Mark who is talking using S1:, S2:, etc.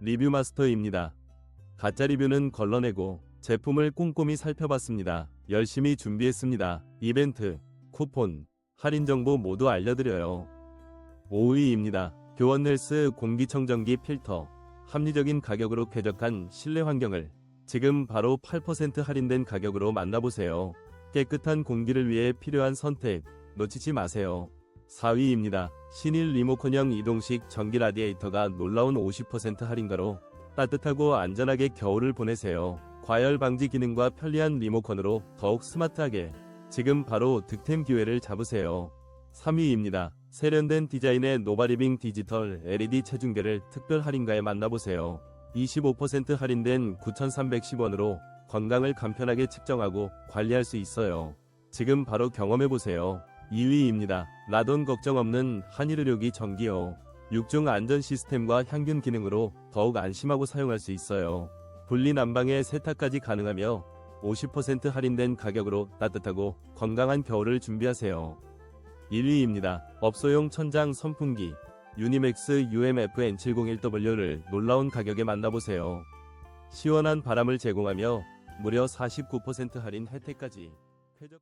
S1: 리뷰 마스터입니다. 가짜 리뷰는 걸러내고 제품을 꼼꼼히 살펴봤습니다. 열심히 준비했습니다. 이벤트, 쿠폰, 할인 정보 모두 알려드려요. 5위입니다. 교원 헬스 공기청정기 필터. 합리적인 가격으로 쾌적한 실내 환경을 지금 바로 8% 할인된 가격으로 만나보세요. 깨끗한 공기를 위해 필요한 선택 놓치지 마세요. 4위입니다. 신일 리모컨형 이동식 전기 라디에이터가 놀라운 50% 할인가로 따뜻하고 안전하게 겨울을 보내세요. 과열 방지 기능과 편리한 리모컨으로 더욱 스마트하게 지금 바로 득템 기회를 잡으세요. 3위입니다. 세련된 디자인의 노바리빙 디지털 LED 체중계를 특별 할인가에 만나보세요. 25% 할인된 9,310원으로 건강을 간편하게 측정하고 관리할 수 있어요. 지금 바로 경험해보세요. 2위입니다. 라돈 걱정 없는 한일 의료기 전기요. 6중 안전 시스템과 향균 기능으로 더욱 안심하고 사용할 수 있어요. 분리 난방에 세탁까지 가능하며 50% 할인된 가격으로 따뜻하고 건강한 겨울을 준비하세요. 1위입니다. 업소용 천장 선풍기 유니맥스 UMF N701W를 놀라운 가격에 만나보세요. 시원한 바람을 제공하며 무려 49% 할인 혜택까지 쾌적